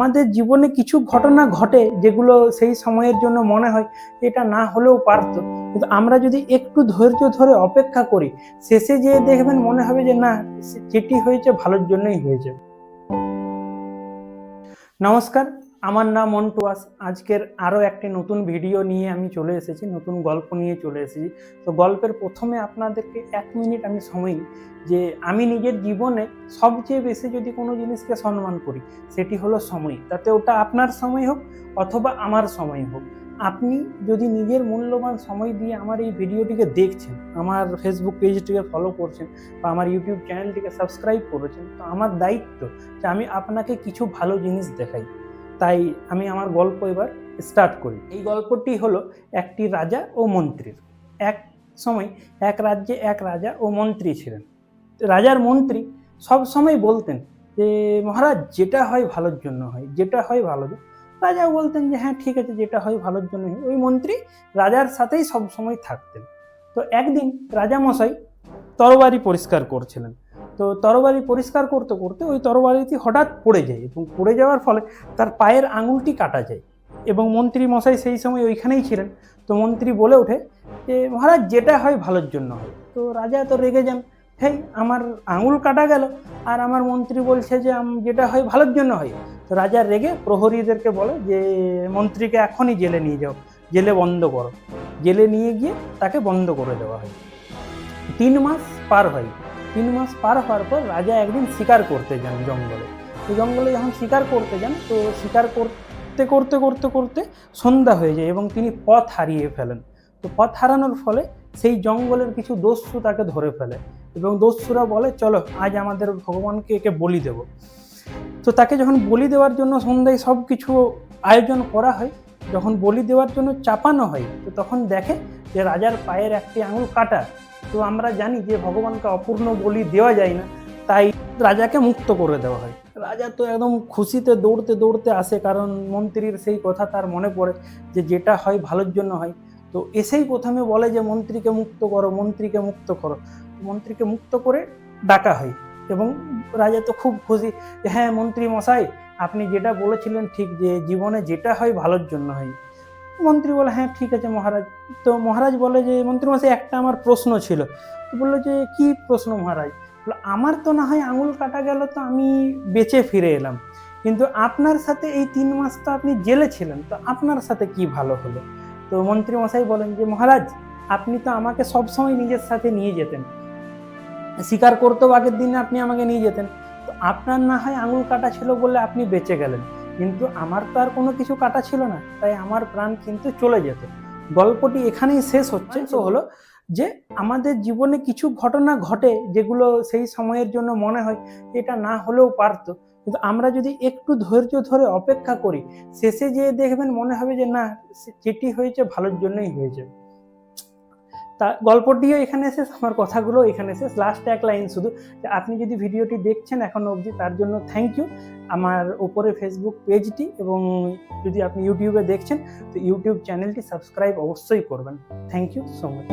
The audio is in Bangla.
আমাদের জীবনে কিছু ঘটনা ঘটে যেগুলো সেই সময়ের জন্য মনে হয় এটা না হলেও পারত। কিন্তু আমরা যদি একটু ধৈর্য ধরে অপেক্ষা করি, শেষে যেয়ে দেখবেন মনে হবে যে না যেটি হয়েছে ভালোর জন্যই হয়েছে। নমস্কার। আমার নাম মন্টুয়াস আজকের আরও একটি নতুন ভিডিও নিয়ে আমি চলে এসেছি, নতুন গল্প নিয়ে চলে এসেছি। তো গল্পের প্রথমে আপনাদেরকে এক মিনিট আমি সময় যে আমি নিজের জীবনে সবচেয়ে বেশি যদি কোনো জিনিসকে সম্মান করি, সেটি হলো সময়। তাতে ওটা আপনার সময় হোক অথবা আমার সময় হোক। আপনি যদি নিজের মূল্যবান সময় দিয়ে আমার এই ভিডিওটিকে দেখছেন, আমার ফেসবুক পেজটিকে ফলো করছেন বা আমার ইউটিউব চ্যানেলটিকে সাবস্ক্রাইব করেছেন, তো আমার দায়িত্ব যে আমি আপনাকে কিছু ভালো জিনিস দেখাই। তাই আমি আমার গল্প এবার স্টার্ট করি। এই গল্পটি হলো একটি রাজা ও মন্ত্রীর। এক সময় এক রাজ্যে এক রাজা ও মন্ত্রী ছিলেন। রাজার মন্ত্রী সব সময় বলতেন যে, মহারাজ, যেটা হয় ভালোর জন্য হয়, যেটা হয় ভালো রাজা বলতেন যে হ্যাঁ ঠিক আছে, যেটা হয় ভালোর জন্য হয়। ওই মন্ত্রী রাজার সাথেই সব সময় থাকতেন। তো একদিন রাজা মশাই তরবারি পরিষ্কার করছিলেন। তো তরবারি পরিষ্কার করতে করতে ওই তরবারিটি হঠাৎ পড়ে যায় এবং পড়ে যাওয়ার ফলে তার পায়ের আঙুলটি কাটা যায় এবং মন্ত্রী মশাই সেই সময় ওইখানেই ছিলেন। তো মন্ত্রী বলে ওঠে যে, মহারাজ, যেটা হয় ভালোর জন্য হয়। তো রাজা তো রেগে যান, হেই, আমার আঙুল কাটা গেল আর আমার মন্ত্রী বলছে যে, আম- যেটা হয় ভালোর জন্য হয়। তো রাজা রেগে প্রহরীদেরকে বলে যে, মন্ত্রীকে এখনই জেলে নিয়ে যাও, জেলে বন্ধ করো। জেলে নিয়ে গিয়ে তাকে বন্ধ করে দেওয়া হয়। তিন মাস পার হয়। তিন মাস পার হওয়ার পর রাজা একদিন শিকার করতে যান জঙ্গলে। তো জঙ্গলে যখন শিকার করতে যান, তো শিকার করতে করতে করতে করতে সন্ধ্যা হয়ে যায় এবং তিনি পথ হারিয়ে ফেলেন। তো পথ হারানোর ফলে সেই জঙ্গলের কিছু দস্যু তাকে ধরে ফেলে এবং দস্যুরা বলে, চলো, আজ আমাদের ভগবানকে একে বলি দেব। তো তাকে যখন বলি দেওয়ার জন্য সন্ধ্যায় সব কিছু আয়োজন করা হয়, যখন বলি দেওয়ার জন্য চাপানো হয়, তো তখন দেখে যে রাজার পায়ের একটি আঙুল কাটা। তো আমরা জানি যে ভগবানকে অপূর্ণ বলি দেওয়া যায় না, তাই রাজাকে মুক্ত করে দেওয়া হয়। রাজা তো একদম খুশিতে দৌড়তে দৌড়তে আসে, কারণ মন্ত্রীর সেই কথা তার মনে পড়ে যে যেটা হয় ভালোর জন্য হয়। তো এসেই প্রথমে বলে যে, মন্ত্রীকে মুক্ত করো, মন্ত্রীকে মুক্ত করো। মন্ত্রীকে মুক্ত করে ডাকা হয় এবং রাজা তো খুব খুশি যে হ্যাঁ মন্ত্রী মশাই, আপনি যেটা বলেছিলেন ঠিক যে, জীবনে যেটা হয় ভালোর জন্য হয়। মন্ত্রী বলে হ্যাঁ ঠিক আছে মহারাজ। তো মহারাজ বলে যে, মন্ত্রী মশাই, একটা আমার প্রশ্ন ছিল। তো বলল যে, কি প্রশ্ন মহারাজ? আমার তো না হয় আঙুল কাটা গেল তো আমি বেঁচে ফিরে এলাম। কিন্তু আপনার সাথে এই তিন মাস তো আপনি জেলে ছিলেন, তো আপনার সাথে কি ভালো হলো? তো মন্ত্রী মশাই বলেন যে, মহারাজ, আপনি তো আমাকে সব সময় নিজের সাথে নিয়ে যেতেন। শিকার করতেও আগের দিনে আপনি আমাকে নিয়ে যেতেন। তো আপনার না হয় আঙুল কাটা ছিল বলে আপনি বেঁচে গেলেন। কিন্তু আমার তো আর কোনো কিছু কাটা ছিল না, তাই আমার প্রাণ কিন্তু চলে যেত। গল্পটি এখানেই শেষ হচ্ছে। তো হলো যে আমাদের জীবনে কিছু ঘটনা ঘটে যেগুলো সেই সময়ের জন্য মনে হয় এটা না হলেও পারতো। কিন্তু আমরা যদি একটু ধৈর্য ধরে অপেক্ষা করি, শেষে যেয়ে দেখবেন মনে হবে যে না যেটি হয়েছে ভালোর জন্যই হয়েছে। তা গল্পটিও এখানে শেষ, আমার কথাগুলো এখানে শেষ। লাস্ট এক লাইন শুধু, যে আপনি যদি ভিডিওটি দেখছেন এখনও অবধি, তার জন্য থ্যাংক ইউ আমার উপরে ফেসবুক পেজটি এবং যদি আপনি ইউটিউবে দেখছেন, তো ইউটিউব চ্যানেলটি সাবস্ক্রাইব অবশ্যই করবেন। Thank you so much